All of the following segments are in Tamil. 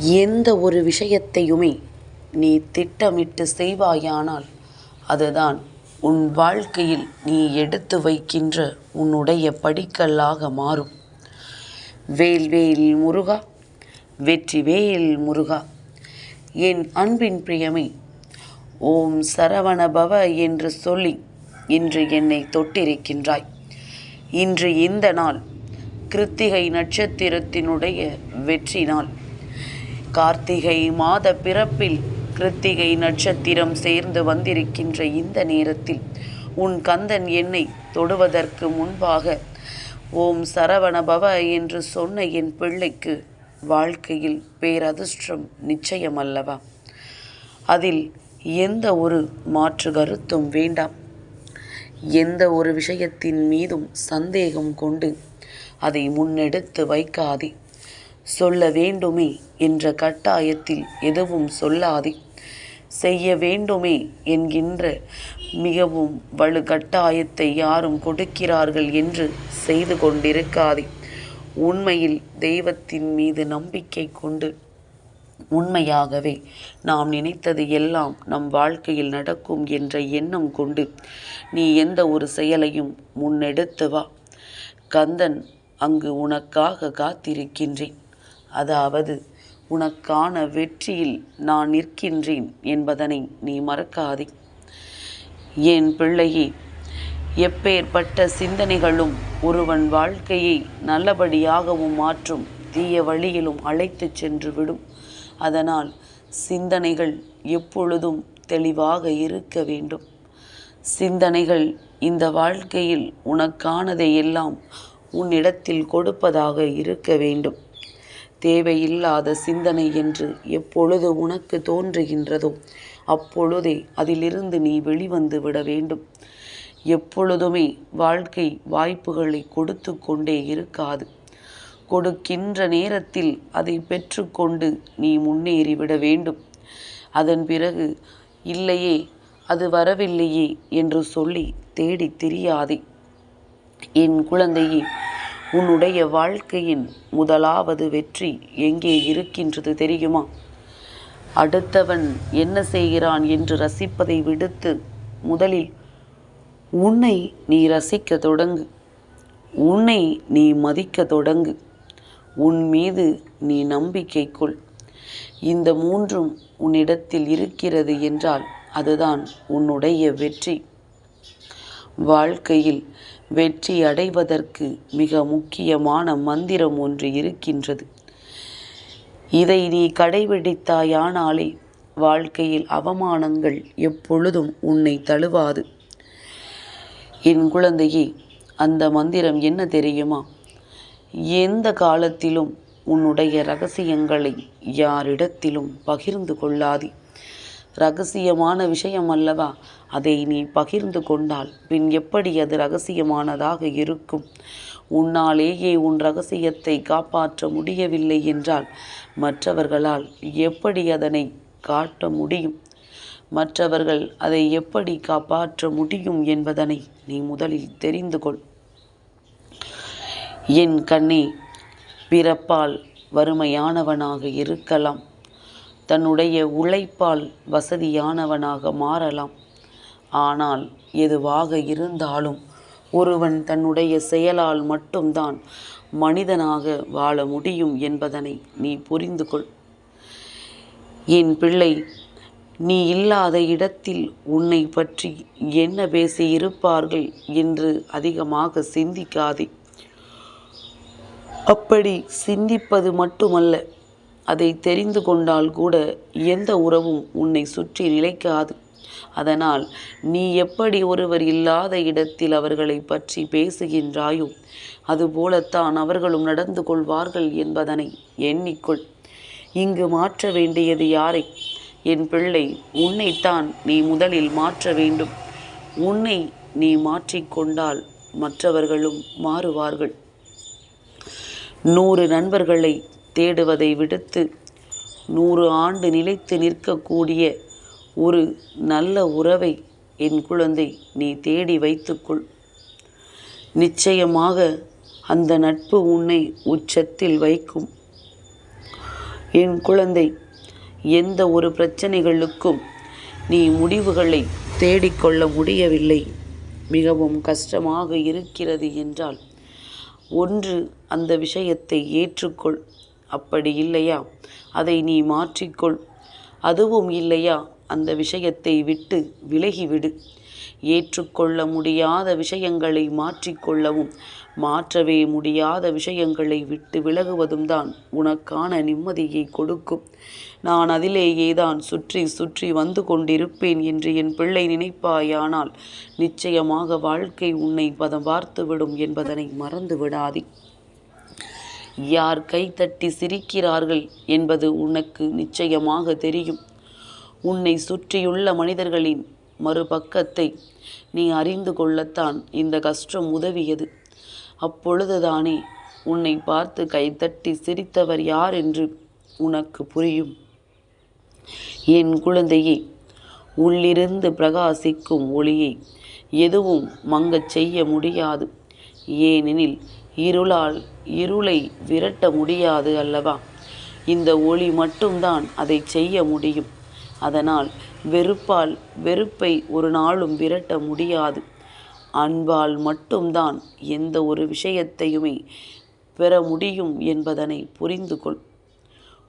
எந்த ஒரு விஷயத்தையுமே நீ திட்டமிட்டு செய்வாயானால் அதுதான் உன் வாழ்க்கையில் நீ எடுத்து வைக்கின்ற உன்னுடைய படிக்கல்லாக மாறும். வேல்வேல் முருகா வெற்றி வேல் முருகா என் அன்பின் பிரியமே ஓம் சரவண பவ என்று சொல்லி இன்று என்னை தொட்டிருக்கின்றாய். இன்று இந்த நாள் கிருத்திகை நட்சத்திரத்தினுடைய வெற்றி நாள். கார்த்திகை மாத பிறப்பில் கிருத்திகை நட்சத்திரம் சேர்ந்து வந்திருக்கின்ற இந்த நேரத்தில் உன் கந்தன் என்னை தொடுவதற்கு முன்பாக ஓம் சரவண பவ என்று சொன்ன என் பிள்ளைக்கு வாழ்க்கையில் பேரதிர்ஷ்டம் நிச்சயம் அல்லவா அதில் எந்த ஒரு மாற்று கருத்தும் வேண்டாம். எந்த ஒரு விஷயத்தின் மீதும் சந்தேகம் கொண்டு அதை முன்னெடுத்து வைக்காதே. சொல்ல வேண்டுமே என்ற கட்டாயத்தில் எதுவும் சொல்லாதே. செய்ய வேண்டுமே என்கின்ற மிகவும் வலு கட்டாயத்தை யாரும் கொடுக்கிறார்கள் என்று செய்து கொண்டிருக்காதே. உண்மையில் தெய்வத்தின் மீது நம்பிக்கை கொண்டு உண்மையாகவே நாம் நினைத்தது எல்லாம் நம் வாழ்க்கையில் நடக்கும் என்ற எண்ணம் கொண்டு நீ எந்த ஒரு செயலையும் முன்னெடுத்து வா. கந்தன் அங்கு உனக்காக காத்திருக்கின்றேன். அதாவது உனக்கான வெற்றியில் நான் நிற்கின்றேன் என்பதனை நீ மறக்காதே. என் பிள்ளையே எப்பேற்பட்ட சிந்தனைகளும் ஒருவன் வாழ்க்கையை நல்லபடியாகவும் மாற்றும் தீய வழியிலும் அழைத்துச் சென்று விடும். அதனால் சிந்தனைகள் எப்பொழுதும் தெளிவாக இருக்க வேண்டும். சிந்தனைகள் இந்த வாழ்க்கையில் உனக்கானதை எல்லாம் உன்னிடத்தில் கொடுப்பதாக இருக்க வேண்டும். தேவையில்லாத சிந்தனை என்று எப்பொழுது உனக்கு தோன்றுகின்றதோ அப்பொழுதே அதிலிருந்து நீ வெளிவந்து விட வேண்டும். எப்பொழுதுமே வாழ்க்கை வாய்ப்புகளை கொடுத்து கொண்டே இருக்காது. கொடுக்கின்ற நேரத்தில் அதை பெற்றுக்கொண்டு நீ முன்னேறிவிட வேண்டும். அதன் பிறகு இல்லையே அது வரவில்லையே என்று சொல்லி தேடி திரியாதே. என் குழந்தையே உன்னுடைய வாழ்க்கையின் முதலாவது வெற்றி எங்கே இருக்கின்றது தெரியுமா? அடுத்தவன் என்ன செய்கிறான் என்று ரசிப்பதை விடுத்து முதலில் உன்னை நீ ரசிக்க தொடங்கு. உன்னை நீ மதிக்க தொடங்கு. உன் மீது நீ நம்பிக்கை கொள். இந்த மூன்றும் உன்னிடத்தில் இருக்கிறது என்றால் அதுதான் உன்னுடைய வெற்றி. வாழ்க்கையில் வெற்றி அடைவதற்கு மிக முக்கியமான மந்திரம் ஒன்று இருக்கின்றது. இதை நீ கடைபிடித்தாயானாலே வாழ்க்கையில் அவமானங்கள் எப்பொழுதும் உன்னை தழுவாது. என் குழந்தையே அந்த மந்திரம் என்ன தெரியுமா? எந்த காலத்திலும் உன்னுடைய ரகசியங்களை யாரிடத்திலும் பகிர்ந்து கொள்ளாதே. ரகசியமான விஷயம் அல்லவா? அதை நீ பகிர்ந்து கொண்டால் பின் எப்படி அது ரகசியமானதாக இருக்கும்? உன்னாலேயே உன் ரகசியத்தை காப்பாற்ற முடியவில்லை என்றால் மற்றவர்களால் எப்படி அதனை காட்ட முடியும்? மற்றவர்கள் அதை எப்படி காப்பாற்ற முடியும் என்பதனை நீ முதலில் தெரிந்து கொள். என் கண்ணே பிறப்பால் வறுமையானவனாக இருக்கலாம். தன்னுடைய உழைப்பால் வசதியானவனாக மாறலாம். ஆனால் எதுவாக இருந்தாலும் ஒருவன் தன்னுடைய செயலால் மட்டும்தான் மனிதனாக வாழ முடியும் என்பதனை நீ புரிந்து கொள். என் பிள்ளை நீ இல்லாத இடத்தில் உன்னை பற்றி என்ன பேசி இருப்பார்கள் என்று அதிகமாக சிந்திக்காதே. அப்படி சிந்திப்பது மட்டுமல்ல அதை தெரிந்து கொண்டால் கூட எந்த உறவும் உன்னை சுற்றி நிலைக்காது. அதனால் நீ எப்படி ஒருவர் இல்லாத இடத்தில் அவர்களை பற்றி பேசுகின்றாயோ அதுபோலத்தான் அவர்களும் நடந்து கொள்வார்கள் என்பதனை எண்ணிக்கொள். இங்கு மாற்ற வேண்டியது யாரை? என் பிள்ளை உன்னைத்தான் நீ முதலில் மாற்ற வேண்டும். உன்னை நீ மாற்றிக்கொண்டால் மற்றவர்களும் மாறுவார்கள். நூறு நண்பர்களை தேடுவதை விடுத்து நூறு ஆண்டு நிலைத்து நிற்கக்கூடிய ஒரு நல்ல உறவை என் குழந்தை நீ தேடி வைத்துக்கொள். நிச்சயமாக அந்த நட்பு உன்னை உச்சத்தில் வைக்கும். என் குழந்தை எந்த ஒரு பிரச்சனைகளுக்கும் நீ முடிவுகளை தேடிக்கொள்ள முடியவில்லை. மிகவும் கஷ்டமாக இருக்கிறது என்றால் ஒன்று அந்த விஷயத்தை ஏற்றுக்கொள். அப்படி இல்லையா? அதை நீ மாற்றிக்கொள். அதுவும் இல்லையா? அந்த விஷயத்தை விட்டு விலகிவிடு. ஏற்றுக்கொள்ள முடியாத விஷயங்களை மாற்றிக்கொள்ளவும் மாற்றவே முடியாத விஷயங்களை விட்டு விலகுவதும் தான் உனக்கான நிம்மதியை கொடுக்கும். நான் அதிலேயே தான் சுற்றி சுற்றி வந்து கொண்டிருப்பேன் என்று என் பிள்ளை நினைப்பாயானால் நிச்சயமாக வாழ்க்கை உன்னை பதம் பார்த்துவிடும் என்பதனை மறந்து விடாதே யார் கைத்தட்டி சிரிக்கிறார்கள் என்பது உனக்கு நிச்சயமாக தெரியும். உன்னை சுற்றியுள்ள மனிதர்களின் மறுபக்கத்தை நீ அறிந்து கொள்ளத்தான் இந்த கஷ்டம் உதவியது. அப்பொழுதுதானே உன்னை பார்த்து கைத்தட்டி சிரித்தவர் யார் என்று உனக்கு புரியும். என் குழந்தையே உள்ளிருந்து பிரகாசிக்கும் ஒளியை எதுவும் மங்கச் செய்ய முடியாது. ஏனெனில் இருளால் இருளை விரட்ட முடியாது அல்லவா? இந்த ஒளி மட்டும்தான் அதை செய்ய முடியும். அதனால் வெறுப்பால் வெறுப்பை ஒரு நாளும் விரட்ட முடியாது. அன்பால் மட்டும்தான் எந்த ஒரு விஷயத்தையுமே பெற முடியும் என்பதனை புரிந்து கொள்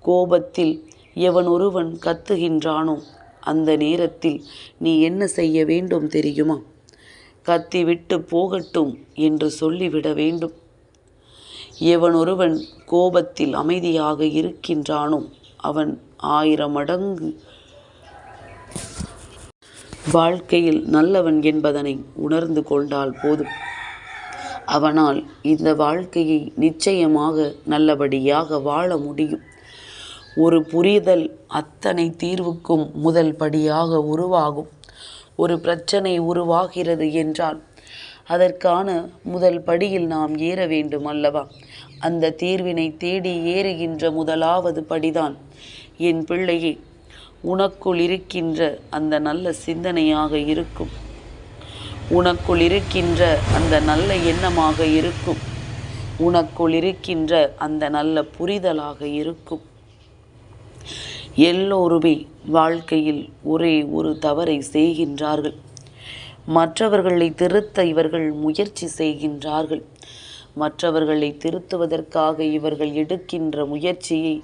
கோபத்தில் எவன் ஒருவன் கத்துகின்றானோ அந்த நேரத்தில் நீ என்ன செய்ய வேண்டும் தெரியுமா? கத்திவிட்டு போகட்டும் என்று சொல்லிவிட வேண்டும். எவனொருவன் கோபத்தில் அமைதியாக இருக்கின்றானோ அவன் ஆயிரம் மடங்கு வாழ்க்கையில் நல்லவன் என்பதனை உணர்ந்து கொண்டால் போதும். அவனால் இந்த வாழ்க்கையை நிச்சயமாக நல்லபடியாக வாழ முடியும். ஒரு புரிதல் அத்தனை தீர்வுக்கும் முதல் படியாக உருவாகும். ஒரு பிரச்சனை உருவாகிறது என்றால் அதற்கான முதல் படியில் நாம் ஏற வேண்டும் அல்லவா? அந்த தீர்வினை தேடி ஏறுகின்ற முதலாவது படிதான். என் பிள்ளையே உனக்குள் இருக்கின்ற அந்த நல்ல சிந்தனையாக இருக்கும். உனக்குள் இருக்கின்ற அந்த நல்ல எண்ணமாக இருக்கும். உனக்குள் இருக்கின்ற அந்த நல்ல புரிதலாக இருக்கும். எல்லோருமே வாழ்க்கையில் ஒரே ஒரு தவறை செய்கின்றார்கள். மற்றவர்களை திருத்த இவர்கள் முயற்சி செய்கின்றார்கள். மற்றவர்களை திருத்துவதற்காக இவர்கள் எடுக்கின்ற முயற்சியை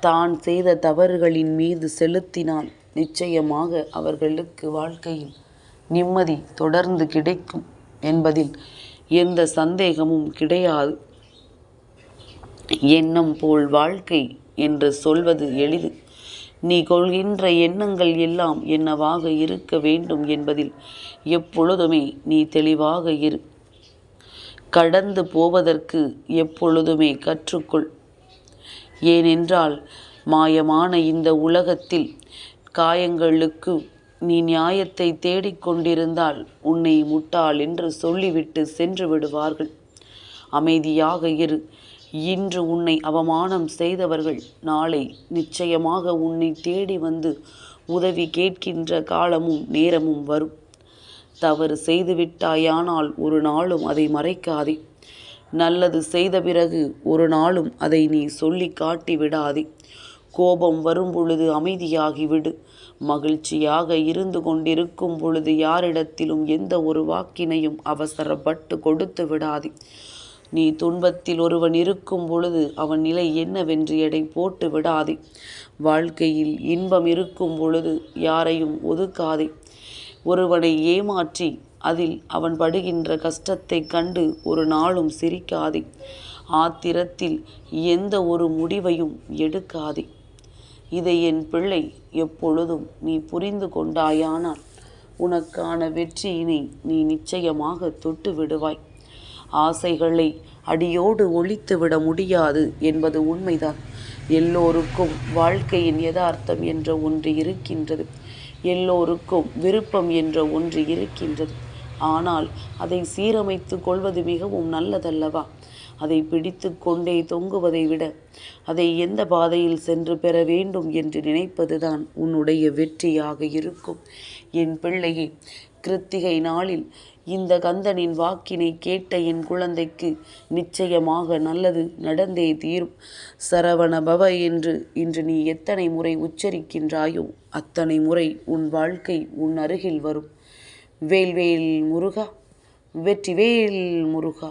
தான் செய்த தவறுகளின் மீது செலுத்தினால் நிச்சயமாக அவர்களுக்கு வாழ்க்கையில் நிம்மதி தொடர்ந்து கிடைக்கும் என்பதில் எந்த சந்தேகமும் கிடையாது. எண்ணம் போல் வாழ்க்கை என்று சொல்வது எளிது. நீ கொள்கின்ற எண்ணங்கள் எல்லாம் என்னவாக இருக்க வேண்டும் என்பதில் எப்பொழுதுமே நீ தெளிவாக இரு. கடந்து போவதற்கு எப்பொழுதுமே கற்றுக்கொள். ஏனென்றால் மாயமான இந்த உலகத்தில் காயங்களுக்கு நீ நியாயத்தை தேடிக்கொண்டிருந்தால் உன்னை முட்டாள் என்று சொல்லிவிட்டு சென்று விடுவார்கள். அமைதியாக இரு. இன்று உன்னை அவமானம் செய்தவர்கள் நாளை நிச்சயமாக உன்னை தேடி வந்து உதவி கேட்கின்ற காலமும் நேரமும் வரும். தவறு செய்துவிட்டாயானால் ஒரு நாளும் அதை மறைக்காதே. நல்லது செய்த பிறகு ஒரு நாளும் அதை நீ சொல்லி காட்டி விடாதே. கோபம் வரும் பொழுது அமைதியாகி விடு. மகிழ்ச்சியாக இருந்து கொண்டிருக்கும் பொழுது யாரிடத்திலும் எந்த ஒரு வாக்கினையும் அவசரப்பட்டு கொடுத்து விடாதே. நீ துன்பத்தில் ஒருவன் இருக்கும் பொழுது அவன் நிலை என்னவென்று எடை போட்டு விடாதே. வாழ்க்கையில் இன்பம் இருக்கும் பொழுது யாரையும் ஒதுக்காதே. ஒருவனை ஏமாற்றி அதில் அவன் படுகின்ற கஷ்டத்தை கண்டு ஒரு நாளும் சிரிக்காதே. ஆத்திரத்தில் எந்த ஒரு முடிவையும் எடுக்காதே. இதை என் பிள்ளை எப்பொழுதும் நீ புரிந்து கொண்டாயானால் உனக்கான வெற்றியினை நீ நிச்சயமாக தொட்டு விடுவாய் ஆசைகளை அடியோடு ஒழித்துவிட முடியாது என்பது உண்மைதான். எல்லோருக்கும் வாழ்க்கையின் யதார்த்தம் என்ற ஒன்று இருக்கின்றது. எல்லோருக்கும் விருப்பம் என்ற ஒன்று இருக்கின்றது. ஆனால் அதை சீரமைத்து கொள்வது மிகவும் நல்லதல்லவா? அதை பிடித்து கொண்டே தொங்குவதை விட அதை எந்த பாதையில் சென்று பெற வேண்டும் என்று நினைப்பதுதான் உன்னுடைய வெற்றியாக இருக்கும். என் பிள்ளையை கிருத்திகை நாளில் இந்த கந்தனின் வாக்கினை கேட்ட என் குழந்தைக்கு நிச்சயமாக நல்லது நடந்தே தீரும். சரவண பவ என்று இன்று நீ எத்தனை முறை உச்சரிக்கின்றாயோ அத்தனை முறை உன் வாழ்க்கை உன் அருகில் வரும். வேல்வேல் முருகா வெற்றிவேல் முருகா.